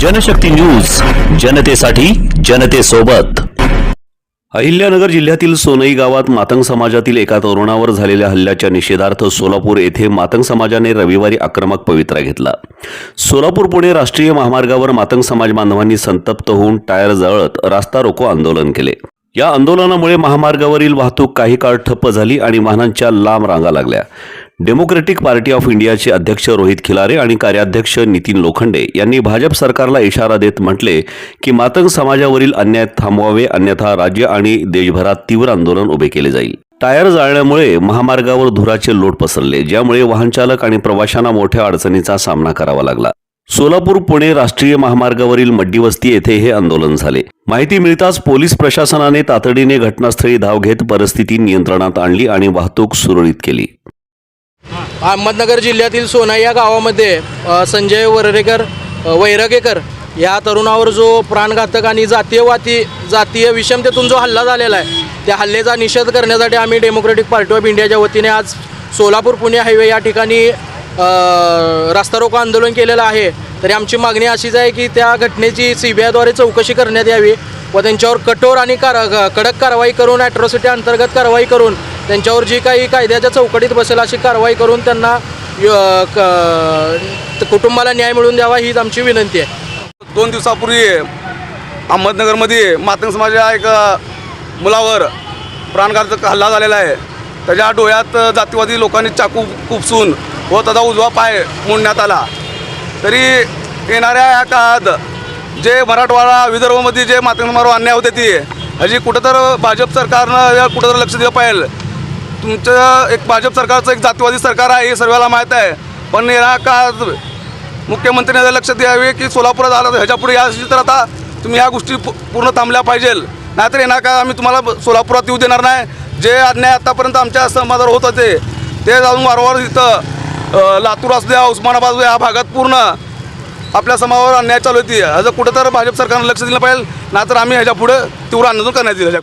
Janshakti news जनतेसाठी जनतेसोबत. अहिल्यानगर जिल्ह्यातील सोनई गावात मातंग समाजातील एका तरुणावर झालेल्या हल्ल्याच्या निषेधार्थ सोलापूर येथे मातंग समाजाने रविवारी आक्रमक पवित्रा घेतला. सोलापूर पुणे राष्ट्रीय महामार्गावर मातंग समाज बांधवांनी संतप्त होऊन टायर जळत रास्ता रोको आंदोलन केले. या आंदोलनामुळे महामार्गावरील वाहतूक काही काळ ठप्प झाली आणि वाहनांच्या लांब रांगा लागल्या. डेमोक्रेटिक पार्टी ऑफ इंडियाचे अध्यक्ष रोहित खिलारे आणि कार्याध्यक्ष नितीन लोखंडे यांनी भाजप सरकारला इशारा देत म्हटले की मातंग समाजावरील अन्याय थांबवावे अन्यथा राज्य आणि देशभरात तीव्र आंदोलन उभे केले जाईल. टायर जाळल्यामुळे महामार्गावर धुराचे लोट पसरले ज्यामुळे वाहनचालक आणि प्रवाशांना मोठ्या अडचणीचा सामना करावा लागला. सोलापूर पुणे राष्ट्रीय महामार्गावरील मड्डीवस्ती येथे हे आंदोलन झाले. माहिती मिळताच पोलीस प्रशासनाने तातडीने घटनास्थळी धाव घेत परिस्थिती नियंत्रणात आणली आणि वाहतूक सुरळीत केली. अहमदनगर जिल्ह्यातील सोना या गावामध्ये संजय वररेकर वैरगेकर या तरुणावर जो प्राणघातक आणि जातीयवादी जातीय विषमतेतून जो हल्ला झालेला आहे त्या हल्ल्याचा निषेध करण्यासाठी आम्ही डेमोक्रेटिक पार्टी ऑफ इंडियाच्या वतीने आज सोलापूर पुणे हायवे या ठिकाणी अ, रस्ता रोको आंदोलन केलेलं आहे. तरी आमची मागणी अशीच आहे की त्या घटनेची सी बी आयद्वारे चौकशी करण्यात यावी व त्यांच्यावर कठोर आणि कार कडक कारवाई करून ॲट्रॉसिटी अंतर्गत कारवाई करून त्यांच्यावर जी काही कायद्याच्या चौकटीत बसेल अशी कारवाई करून त्यांना कुटुंबाला न्याय मिळवून द्यावा हीच आमची विनंती आहे. दोन दिवसापूर्वी अहमदनगरमध्ये मातंग समाजाच्या एक मुलावर प्राणघातक हल्ला झालेला आहे. त्याच्या डोळ्यात जातीवादी लोकांनी चाकू खुपसून व त्याचा उजवा पाय मोडण्यात आला. तरी येणाऱ्या या काळात जे मराठवाडा विदर्भामध्ये जे मातंग समारोह अन्याय होते ती हजी कुठं तर भाजप सरकारनं कुठं तर लक्ष दिलं पाहिजे. तुमचं एक भाजप सरकारचं एक जातीवादी सरकार आहे हे सर्वांना माहीत आहे. पण या का मुख्यमंत्र्यांनी लक्ष द्यावे की सोलापुरात आला ह्याच्यापुढे या तर आता तुम्ही ह्या गोष्टी पूर्ण थांबल्या पाहिजे. नाहीतर येणार का आम्ही तुम्हाला सोलापुरात येऊ देणार नाही. जे अन्याय आतापर्यंत आमच्या समाजावर होत होते ते जाऊन वारंवार इथं लातूर असू द्या उस्मानाबाद द्या, या भागात पूर्ण आपल्या समाजावर अन्याय चालू होती. ह्याचं कुठं तर भाजप सरकारनं लक्ष दिलं पाहिजे. नाहीतर आम्ही ह्याच्या पुढे तीव्र आंदोलन करण्यात येईल. ह्याच्या